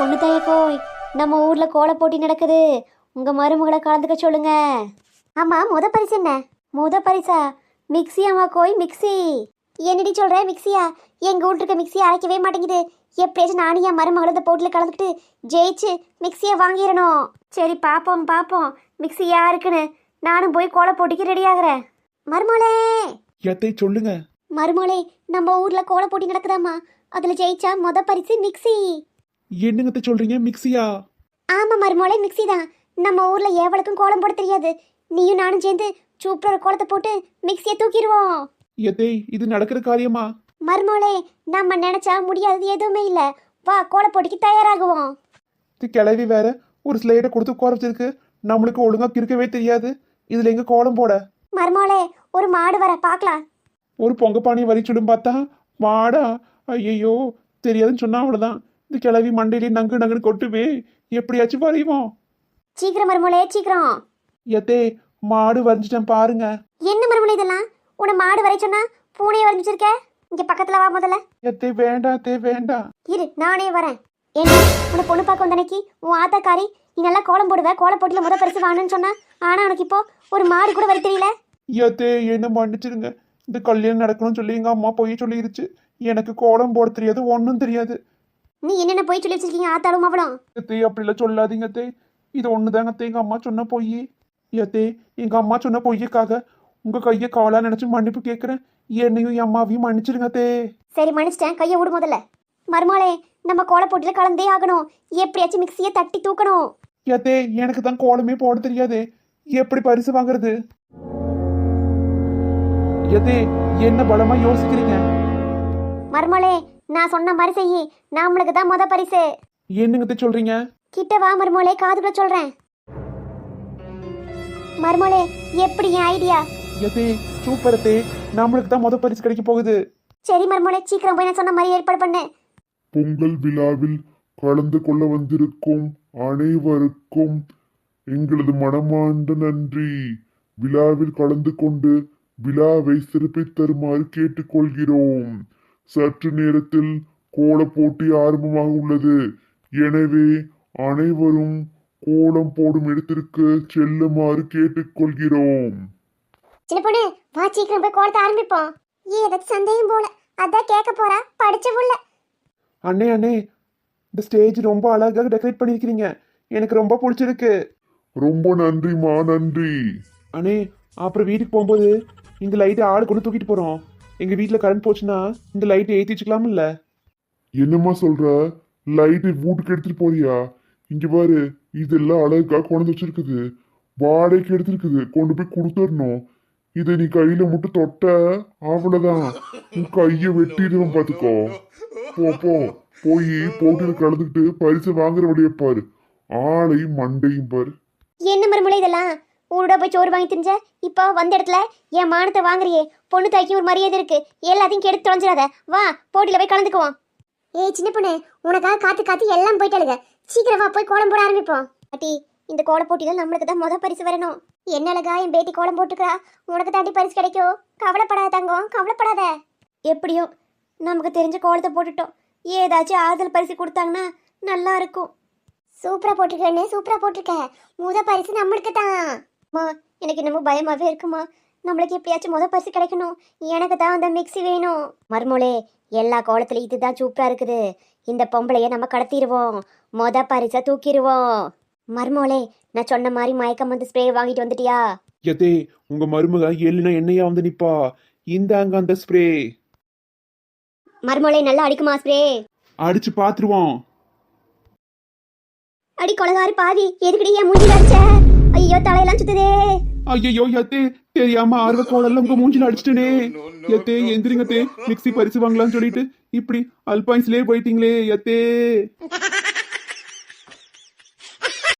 பொண்ணு தாயக்கோய் நம்ம ஊர்ல கோல போட்டி நடக்குது. உங்க மருமகளை கலந்துக்க சொல்லுங்க. ஆமா முத பரிசு என்ன? முத பரிசா? மிக்ஸி அம்மா கோய் மிக்ஸி. என்னடி சொல்ற மிக்ஸியா? எங்க வீட்டுல இருக்க மிக்ஸியை அரைக்கவே மாட்டேங்குது. எப்படியாச்சும் நானும் என் மருமகளை இந்த போட்டியில் கலந்துக்கிட்டு ஜெயிச்சு மிக்ஸியை வாங்கிடணும். சரி பாப்போம் பாப்போம். மிக்ஸி யாருக்குன்னு? நானும் போய் கோல போட்டிக்கு ரெடி ஆகுறேன். மருமகளே! எத்தை சொல்லுங்க. மருமகளே நம்ம ஊர்ல கோல போட்டி நடக்குதாம்மா. அதுல ஜெயிச்சா முத பரிசு மிக்ஸி. என்னங்கத்த சொல்றீங்க? மிக்ஸியா? ஆமா மருமகளே மிக்ஸி தான் நம்ம ஊர்ல எவளுக்கும் கோலம் போட தெரியாது. நீயும் நானும் சேர்ந்து சூப்பரா கோலத்தை போட்டு மிக்ஸியை தூக்கிடுவோம். எத்தை இது நடக்கிற காரியமா? மருமகளே நம்ம நினைச்சா முடியாதது எதுவுமே இல்ல. வா கோல போட்டிக்கு தயாராகுவோம். இது கிளவி வேற ஒரு ஸ்லைடை கொடுத்து உட்கார வச்சிருக்கு. நம்மளுக்கு ஒழுங்கா கிறுக்கவே தெரியாது. இதுல எங்க கோலம் போட? மருமகளே ஒரு மாடு வர பார்க்கலாம். ஒரு பொங்க பானை வரி சுடும் பார்த்தா வாடா ஐயையோ தெரியாதுன்னு சொன்னா அவ்வளவுதான். இந்த கிளவி மண்டையிலே நங்கு நங்குன்னு கொட்டுவே எப்படியாச்சும் வரைவோம். சீக்கிரம் மருமகளே சீக்கிரம். எத்தே மாடு வரைஞ்சிட்டேன் பாருங்க. என்ன மருமகளே இதெல்லாம்? உன மாடு வரை சொன்னா பூனையை வரைஞ்சிருக்க? இங்க பக்கத்துல வா முதல்ல. எத்தே வேண்டாம் தே வேண்டாம். இரு நானே வரேன். என்ன உன பொண்ணு பார்க்க வந்த அன்னைக்கு உன் ஆத்தாக்காரி நீ நல்லா கோலம் போடுவ? கோல போட்டியில் முத பரிசு வாங்கணும்னு சொன்னா ஆனா உனக்கு இப்போ ஒரு மாடு கூட வர தெரியல. எத்தே என்ன மன்னிச்சிருங்க. இந்த கல்யாணம் நடக்கணும்னு சொல்லி எங்க அம்மா போய் சொல்லிருச்சு. எனக்கு கோலம் போட தெரியாது ஒன்றும் தெரியாது. நீ என்னென்ன போய் சொல்லி வச்சிருக்கீங்க ஆத்தாலும் அவளும்? அத்தே அப்படிலாம் சொல்லாதீங்க அத்தே இது ஒண்ணுதாங்க அத்தே எங்க அம்மா சொன்ன பொய் அத்தே எங்க அம்மா சொன்ன பொய்யுக்காக உங்க கையை காலா நினைச்சு மன்னிப்பு கேட்கிறேன் என்னையும் என் அம்மாவையும் மன்னிச்சிருங்க அத்தே சரி மன்னிச்சிட்டேன். கையை விடு முதல்ல. மருமகளே நம்ம கோல போட்டியில் கலந்தே ஆகணும். எப்படியாச்சும் மிக்ஸியை தட்டி தூக்கணும். அத்தே எனக்கு தான் கோலமே போட தெரியாதே. எப்படி பரிசு வாங்குறது? எதே என்ன பலமா யோசிக்கிறீங்க? மருமகளே நான் சொன்ன மாதிரி செய்யி. நம்மளுக்கு தான் முத பரிசு. என்னங்க சொல்றீங்க? கிட்ட வா மருமகளே காதுக்குள்ள சொல்றேன். மருமகளே எப்படி என் ஐடியா எதே சூப்பர் அத்தே நம்மளுக்கு தான் முத பரிசு கிடைக்க போகுது. சரி மருமகளே சீக்கிரம் போய் நான் சொன்ன மாதிரி ஏற்பாடு பண்ணு. பொங்கல் விழாவில் கலந்து கொள்ள வந்திருக்கும் அனைவருக்கும் எங்களது மனமார்ந்த நன்றி. விழாவில் கலந்து கொண்டு விழாவை சிறப்பித் தருமாறு கேட்டுக்கொள்கிறோம். சற்று நேரத்தில் கோலப் போட்டி ஆரம்பமாக உள்ளது. எனவே அனைவரும் கோலம் போடும் இடத்திற்கு செல்லுமாறு கேட்டுக்கொள்கிறோம். சின்ன பொண்ணு வா சீக்கிரம் போய் கோலத்தை ஆரம்பிப்போம். ஏதாச்சும் சந்தேகம் போல. அதான் கேட்க போறா. படிச்ச புள்ள. அண்ணே அண்ணே இந்த ஸ்டேஜ் ரொம்ப அழகாக டெக்கரேட் பண்ணியிருக்கிறீங்க. எனக்கு ரொம்ப பிடிச்சிருக்கு. ரொம்ப நன்றிமா நன்றி. அண்ணே அப்புறம் வீட்டுக்கு போகும்போது இந்த லைட்டை ஆள் கொண்டு தூக்கிட்டு போகிறோம் எங்கள் வீட்டில் கரண்ட் போச்சுன்னா இந்த லைட்டை ஏற்றி வச்சுக்கலாம்ல என்னம்மா சொல்ற? லைட்டு வீட்டுக்கு எடுத்துட்டு போறியா? இங்க பாரு இதெல்லாம் அழகா கொண்டு வச்சிருக்குது. வாடகைக்கு எடுத்திருக்குது. கொண்டு போய் கொடுத்துடணும். இதை நீ கையில மட்டும் தொட்ட அவ்வளவுதான். உன் கைய வெட்டிடுவேன் பாத்துக்கோ. போ போ. போய் போட்டியில் கலந்துக்கிட்டு பரிசு வாங்குற வழியை பாரு. ஆளையும் மண்டையும் பாரு. என்ன மருமலை இதெல்லாம்? ஊரோட போய் சோறு வாங்கி திஞ்ச இப்போ வந்த இடத்துல என் மானத்தை வாங்குறியே. பொண்ணு தாய்க்கு ஒரு மரியாதை இருக்கு. எல்லாத்தையும் கெடுத்து தொலைஞ்சிடாத. வா போட்டியில் போய் கலந்துக்குவோம். ஏய் சின்ன பொண்ணு உனக்காக காத்து காத்து எல்லாம் போயிட்டாளுங்க. சீக்கிரமா போய் கோலம் போட ஆரம்பிப்போம். பாட்டி இந்த கோல போட்டியில் நம்மளுக்கு தான் முத பரிசு வரணும். என்ன அழகா என் பேட்டி கோலம் போட்டுக்கிறா. உனக்கு தாண்டி பரிசு கிடைக்கும் கவலைப்படாத தங்கம் கவலைப்படாத. எப்படியும் நமக்கு தெரிஞ்ச கோலத்தை போட்டுட்டோம். ஏதாச்சும் ஆறுதல் பரிசு கொடுத்தாங்கன்னா நல்லா இருக்கும். சூப்பராக போட்டிருக்கேன்னு சூப்பராக போட்டிருக்க. முத பரிசு நம்மளுக்கு தான். அம்மா எனக்கு என்னமோ பயமாவே இருக்குமா? நம்மளுக்கு எப்படியாச்சும் முத பரிசு கிடைக்கணும். எனக்கு தான் அந்த மிக்ஸி வேணும். மர்மோளே எல்லா கோலத்துலயும் இதுதான் சூப்பரா இருக்குது. இந்த பொம்பளைய நம்ம கடத்திடுவோம். முத பரிசை தூக்கிடுவோம். மர்மோளே நான் சொன்ன மாதிரி மயக்கம் வந்து ஸ்ப்ரே வாங்கிட்டு வந்துட்டியா? எதே உங்கள் மருமக எள்ளுனா என்னையா வந்து நிப்பா? இந்தாங்க அந்த ஸ்ப்ரே மர்மோளே நல்லா அடிக்குமா ஸ்ப்ரே அடிச்சு பார்த்துருவோம் அடி கொலகாரி பாவி எதுக்கடி என் மூஞ்சில அடிச்ச? ஐயோ தலையெல்லாம் சுத்துதே. ஐயோ எத்தே தெரியாம ஆர்வ கோலெல்லாம் உங்க மூஞ்சில அடிச்சிட்டனே எத்தே எந்திரிங்க தே மிக்ஸி பரிசு வாங்கலாம்னு சொல்லிட்டு இப்படி அல்பாயின்ஸ்லயே போயிட்டீங்களே எத்தே.